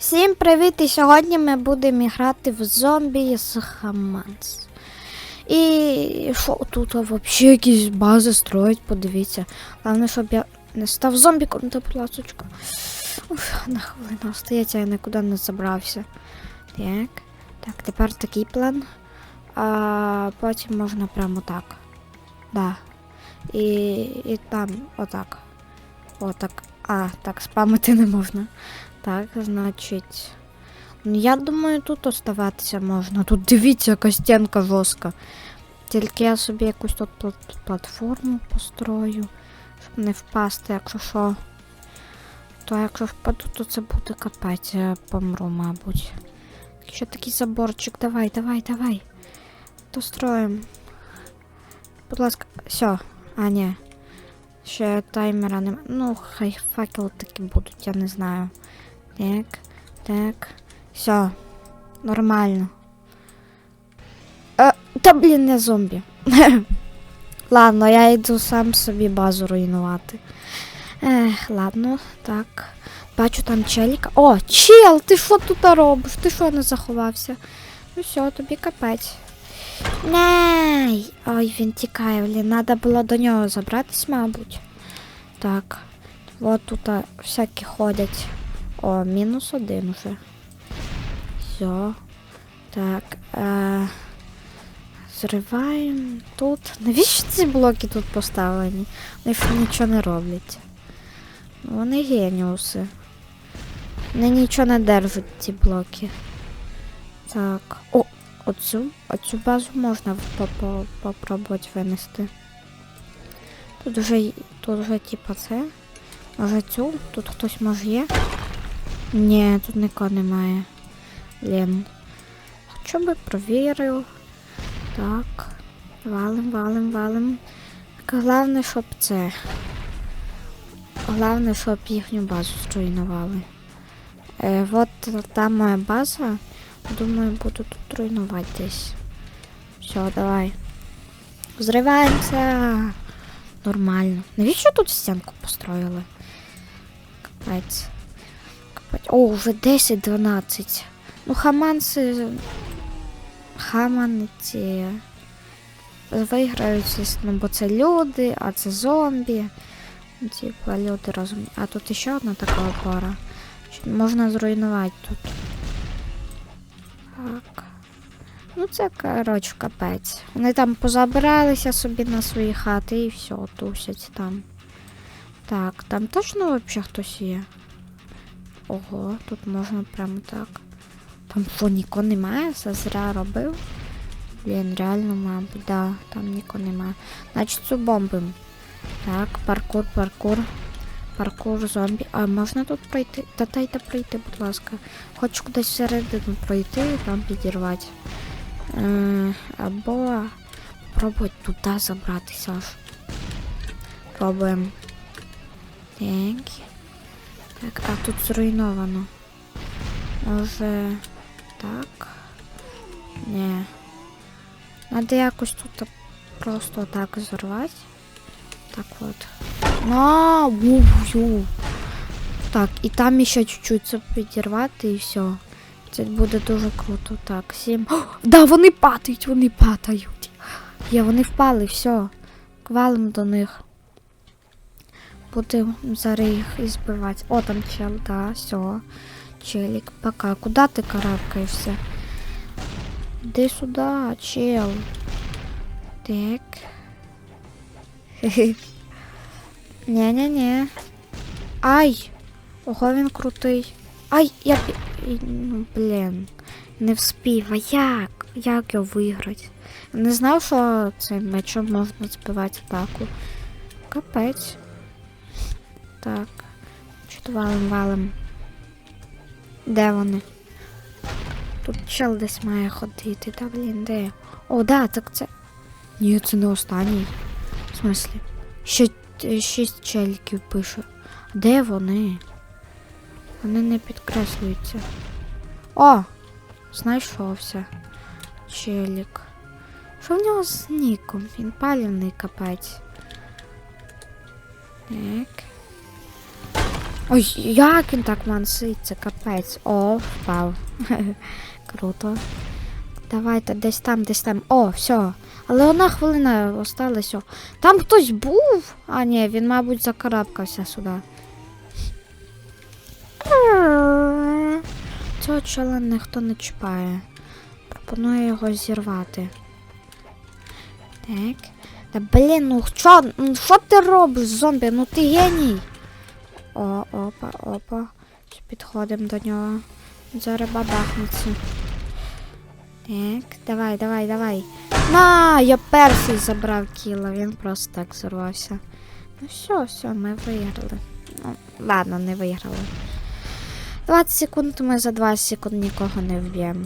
Всім привіт! І сьогодні ми будемо грати в зомбі з Хаманс. І що тут взагалі якісь бази строять, подивіться. Головне, щоб я не став зомбіком, та будь ласочка. Уф, на хвилину остається, я нікуди не забрався. Так. Так, тепер такий план. А потім можна прямо так. Да. І, і там отак. Отак. А, так, спамити не можна. Так, значить. Ну, я думаю, тут оставатися можна. Тут дивіться, яка стінка жорстка. Тільки я собі якусь тут платформу построю, щоб не впасти, якщо що. То якщо впаду, то це буде капець, я помру, мабуть. Ще такий заборчик, давай, давай, давай. То строїмо. Будь ласка, все. А, ні. Ще таймера нема. Ну, хай факел таки будуть, я не знаю. Так, так. Все. Нормально. Е, та блін, не зомбі. ладно, я йду сам собі базу руйнувати. Ех, ладно, так. Бачу там челіка. О, чел, ти що тут робиш? Ти що не заховався? Ну все, тобі капець. Ней! Ой, він тікає, блін, треба було до нього забратись, мабуть. Так. От тут а, всякі ходять. О, мінус один уже. Все. Так. Е, зриваємо тут. Навіщо ці блоки тут поставлені? Вони ж нічого не роблять. Вони геніуси. Вони нічого не держать, ці блоки. Так. О, оцю, оцю базу можна попробувати винести. Тут вже, тут вже типа це. Може цю? Тут хтось може є? Ні, тут нікого немає. Лен. Хоча би провірив. Так. Валим, валим, валим. Так, Головне, щоб це. Головне, щоб їхню базу зруйнували. Е, от там моя база. Думаю, буду тут руйнувати десь. Все, давай. Зриваємося. Нормально. Навіщо тут стінку построїли? Капець. О, вже 10-12. Ну, хаманси. Хаманці. Виграють, звісно, бо це люди, а це зомбі. Типа люди розумні. А тут ще одна така опора. Можна зруйнувати тут. Так. Ну це, коротше, капець. Вони там позабиралися собі на свої хати і все, тусять там. Так, там точно взагалі хтось є? Ого, тут можна прямо так. Там що, нікого немає? Все зря робив. Блін, реально, мабуть, да, там нікого немає. Значить, цю бомбим. Так, паркур, паркур. Паркур, зомбі. А можна тут пройти? Та дайте пройти, будь ласка. Хочу кудись всередину пройти і там підірвати. Е, або пробувати туди забратися. Пробуємо. Так. Так, а тут зруйновано. Може. Так. Ні. Надо якось тут просто так зорвати. Так от. На, ву Так, і там ще чуть-чуть це підірвати і все. Це буде дуже круто. Так, сім. О, да, вони падають, вони падають. Є, вони впали, все. Квалим до них. Будемо зараз їх і збивати. О, там чел, да, все. Челік, пока. Куда ти карабкаєшся? Іди сюди, чел. Так. Ні-ні-ні. Ай! Ого, він крутий. Ай, я Ну, блін. Не вспів. А як? Як його виграти? Не знав, що цим мечом можна збивати атаку. Капець. Так. Що валим, валим. Де вони? Тут чел десь має ходити. Та блін, де? О, да, так це. Ні, це не останній. В смислі? Ще шість челіків пише. Де вони? Вони не підкреслюються. О! Знайшовся. Челік. Що в нього з ніком? Він палівний капець. Так. Ой, як він так мансить, капець. О, впав. Круто. Давайте десь там, десь там. О, все. Але одна хвилина осталась. О. Там хтось був. А, ні, він, мабуть, закарабкався сюди. Цього чола ніхто не чіпає. Пропоную його зірвати. Так. Та блін, ну що, ну що ти робиш, зомбі? Ну ти геній. О, опа, опа. Підходимо до нього. Зараз бабахнеться. Так, давай, давай, давай. На, я перший забрав кіло, він просто так зорвався. Ну все, все, ми виграли. Ну, ладно, не виграли. 20 секунд ми за 20 секунд нікого не вб'ємо.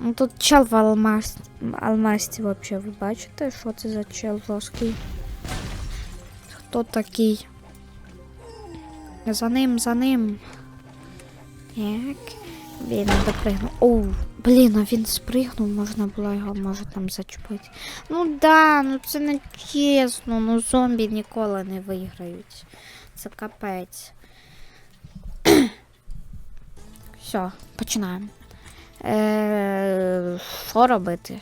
Ну тут чел в алмаз... алмасті вообще, ви бачите, що це за чел жорсткий? Хто такий? За ним, за ним. Так. Він допригнув. Оу, блін, а він спригнув, можна було його, може, там зачепити. Ну да, ну це не чесно, ну зомбі ніколи не виграють. Це капець. Все, починаємо. Е, Що робити?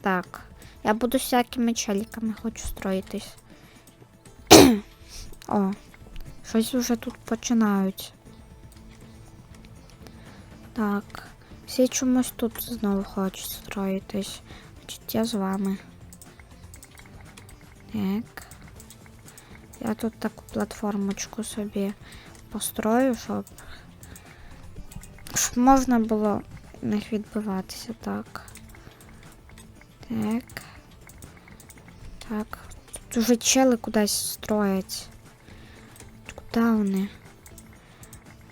Так. Я буду всякими челіками хочу строїтись. О, щось вже тут починають. Так. Всі чомусь тут знову хочуть строїтись. Значить, я з вами. Так. Я тут таку платформочку собі построю, щоб, щоб можна було в них відбиватися. Так. Так. Так. Тут уже чели кудись строять. Вони?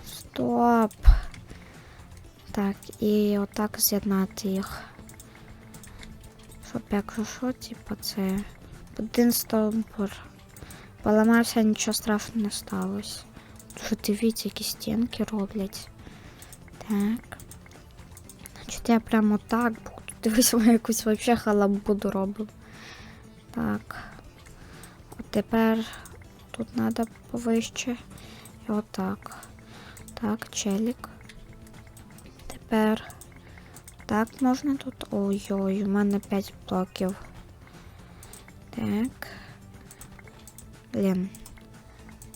Стоп. Так, і отак з'єднати їх. Щоб якщо що, типу, це один стовбур. Поламався, нічого страшного не сталося. Що дивіться, які стінки роблять. Так. Значить, я прямо так буду. Дивись, я якусь вообще халабуду робив. Так. Тепер тут треба повище. І отак. Так, челік. Тепер. Так, можна тут. Ой-ой, у мене 5 блоків. Так. Блін.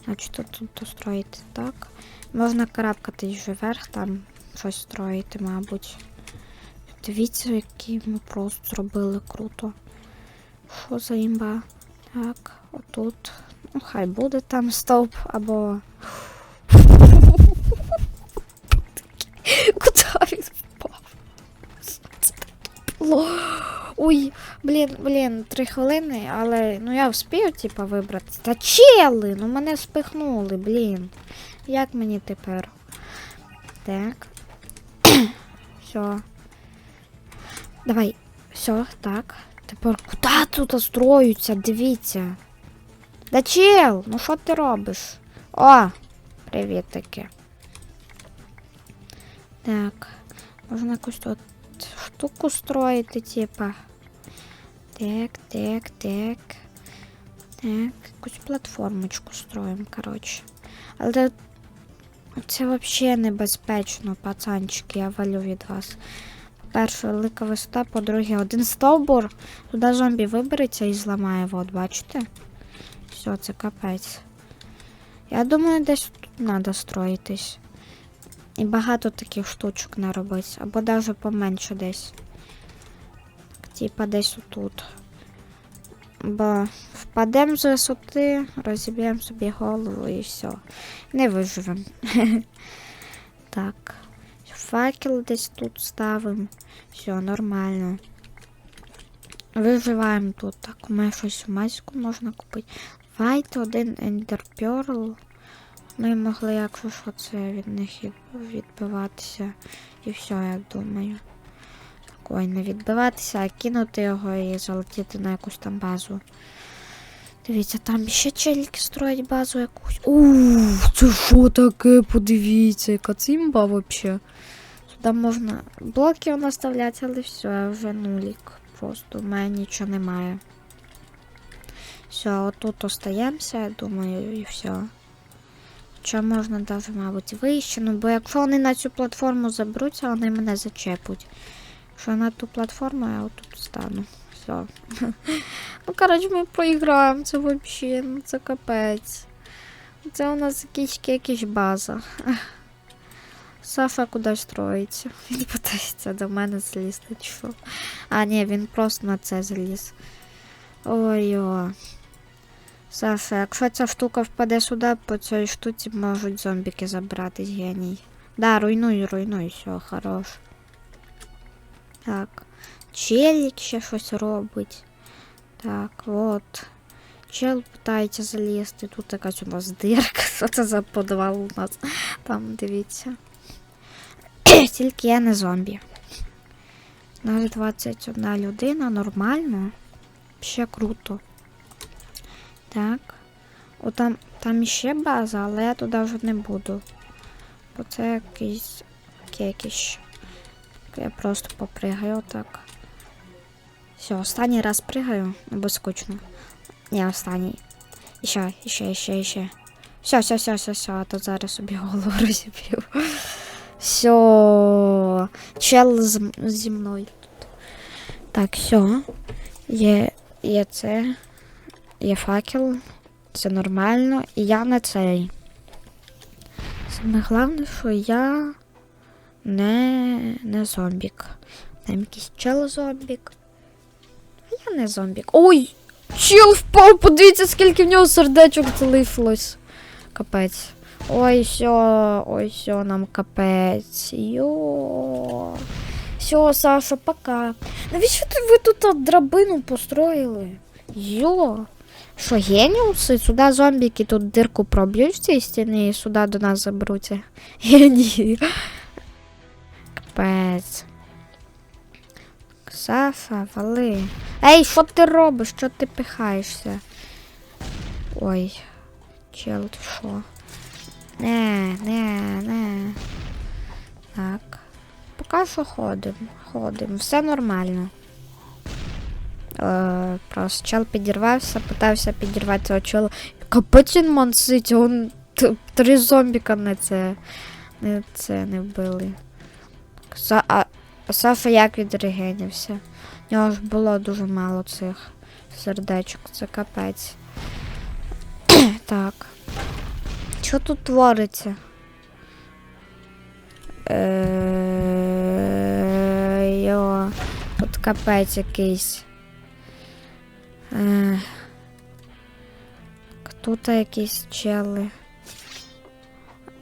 Значить, тут, тут достроїти так. Можна карабкатись вже вверх, там щось строїти, мабуть. Дивіться, які ми просто зробили круто. Що за імба? Так, отут. Ну, хай буде там стовп або. Куди він впав? Ой, блін, блін, три хвилини, але ну я вспію, типа, вибрати. Та чели! Ну мене спихнули, блін. Як мені тепер? Так. Все. Давай. Все, так. Тепер куди тут строються? Дивіться. Да чел, ну що ти робиш? О! Привіт таки. Так. Можна якусь тут штуку строїти, типа. Так, так, так. Так, якусь платформочку строїмо, коротше. Але це взагалі небезпечно, пацанчики, я валю від вас. По-перше, велика висота, по-друге, один стовбур. Туди зомбі вибереться і зламає, от, бачите? Все, це капець. Я думаю, десь тут треба строїтись. І багато таких штучок наробити. Або навіть поменше десь. Типа десь отут. Бо впадемо з висоти, розіб'ємо собі голову і все. Не виживемо. так. Факел десь тут ставимо. Все, нормально. Виживаємо тут. Так, у мене щось маску можна купити. Давайте один Ender Pearl. Ми могли, якщо що, це від них відбиватися. І все, я думаю. Ой, не відбиватися, а кинути його і залетіти на якусь там базу. Дивіться, там ще челіки строять базу якусь. Ууу, це що таке? Подивіться, яка цимба вообще. Сюди можна блоки наставляти, але все, вже нулік. Просто в мене нічого немає. Все, отут остаємося, думаю, і все. Хоча можна навіть, мабуть, вище, ну бо якщо вони на цю платформу заберуться, вони мене зачепуть. Якщо на ту платформу, я отут стану. Все. Ну, коротше, ми проіграємо. Це взагалі, ну це капець. Це у нас якісь якісь база. Саша кудись строїться. Він питається до мене злізти, що. А, ні, він просто на це заліз. Ой-о. Саша, якщо ця штука впаде сюди, по цій штуці можуть зомбіки забрати з геній. Да, руйнуй, руйнуй, все, хорош. Так. Челік ще щось робить. Так, от. Чел питається залізти. Тут якась у нас дирка. Що це за подвал у нас? Там дивіться. Тільки я не зомбі. Навіть 21 людина, нормально. Ще круто. Так. О, там, там іще база, але я туди вже не буду. Бо це якийсь кекіш. Я просто попригаю отак. Все, останній раз пригаю, бо скучно. Ні, останній. Іще, іще, іще, іще. Все, все, все, все, все, а то зараз собі голову розіб'ю. Все. Чел з, зі мною тут. Так, все. Є, є це. Є факел. Це нормально. І я на цей. Саме головне, що я не, не зомбік. Там якийсь чел зомбік. А я не зомбік. Ой! Чел впав, подивіться, скільки в нього сердечок залишилось. Капець. Ой, все, ой, все, нам капець. Йо. Все, Саша, пока. Навіщо ви тут драбину построїли? Йо. Що, геніуси? Сюди зомбіки тут дирку проб'ють в цій стіні і сюди до нас заберуться. Генії. Капець. Саша, вали. Ей, що ти робиш? Що ти пихаєшся? Ой. Чел, ти що? Не, не, не. Так. Поки що ходимо. Ходимо. Все нормально. Е, просто чел підірвався, питався підірвати цього чола. Капець мансить, он три зомбіка не це. Не це не вбили. А, а Саша як відрегенівся? У нього ж було дуже мало цих сердечок, це капець. так. Що тут твориться? Е, Йо, тут капець якийсь. Е, Тут якісь чели.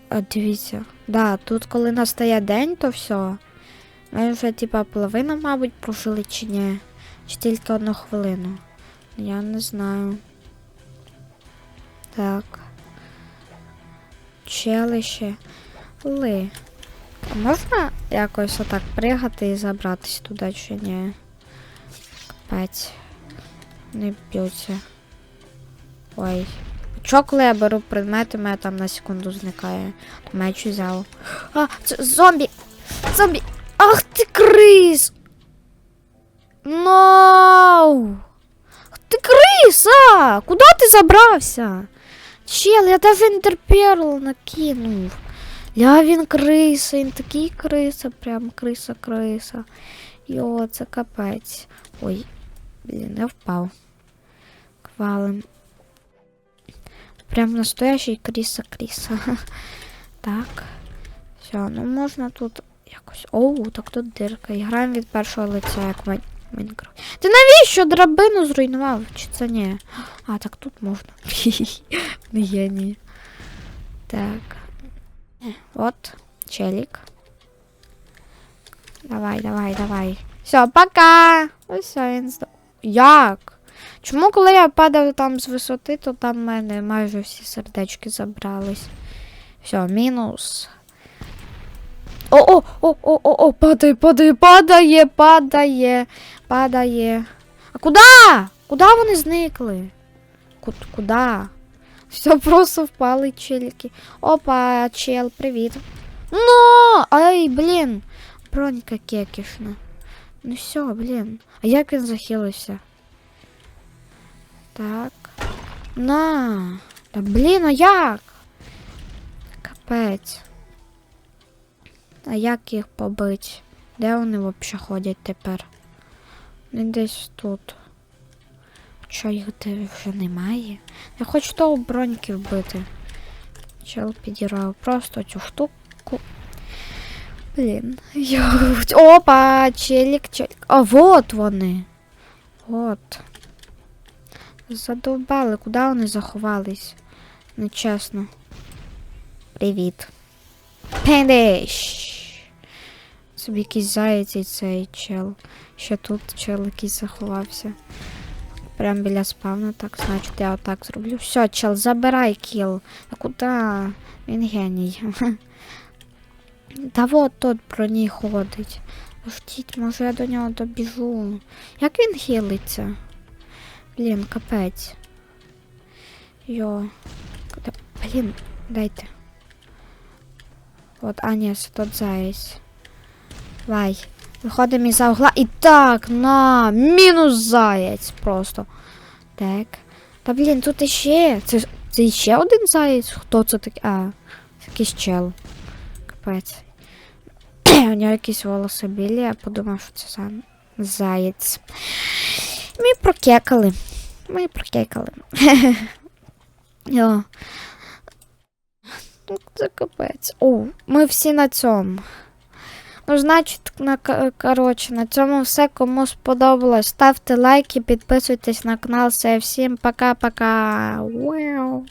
А, дивіться. Да, тут коли настає день, то все. Ми вже, типа, половину, мабуть, прожили чи ні. Чи тільки одну хвилину. Я не знаю. Так. Челище. Ли. Можна якось отак пригати і забратись туди чи ні? Капець. Не б'ються. Ой. Чо, коли я беру предмети, мене там на секунду зникає. Меч взяв. А, це зомбі! Зомбі! Ах ти крис! Ноу! Ах Ти криса! Куди ти забрався? Чел, я даже інтерперл накинув. Ля він криса, він такий криса, прям криса-криса. Йо, це капець. Ой, блін, я впав. Квалим. Прям настоящий криса-криса. Так. Все, ну можна тут якось. Оу, так тут дирка. І граємо від першого лиця, як в Майн- Майнкрафт. Ти навіщо драбину зруйнував? Чи це ні? А, так тут можна. Не геній. Так. От, челік. Давай, давай, давай. Все, пока. Ось він здох. Як? Чому, коли я падав там з висоти, то там в мене майже всі сердечки забрались. Все, мінус. О, о, о, о, о, о, падає, падає, падає, падає, падає. А куди? Куди вони зникли? Ку- Куда? Все просто впали челіки. Опа, чел, привіт. Ну, ай, блін. Бронька кекішна. Ну все, блін. А як він захилився? Так. На. Та блін, а як? Капець. А як їх побити? Де вони взагалі ходять тепер? Вони десь тут. Що їх вже немає? Я хочу того броньки вбити. Чел підірвав просто цю штуку. Блін. Йоу. Опа! Челік, челік. А вот вони. От. Задовбали, куди вони заховались? Нечесно. Привіт. Пендиш! Собі якийсь заєць і цей чел. Ще тут чел якийсь заховався. Прям біля спавна, так, значить, я отак зроблю. Все, чел, забирай кіл. А куди? Він геній. Та вот тут про ній ходить. Ждіть, може я до нього добіжу. Як він хилиться? Блін, капець. Йо. Блін, дайте. От, а ні, тут заєць. Давай. Виходимо із-за угла. І так, на, мінус заєць просто. Так. Та блін, тут іще. Це, це іще один заєць? Хто це такий? А, якийсь чел. Капець. У нього якісь волоси білі, я подумав, що це сам заєць. Ми прокекали. Ми прокекали. Ну, Це капець. О, ми всі на цьому. Ну, значить, на, коротше, на цьому все. Кому сподобалось, ставте лайки, підписуйтесь на канал. Все, всім пока-пока. Вау.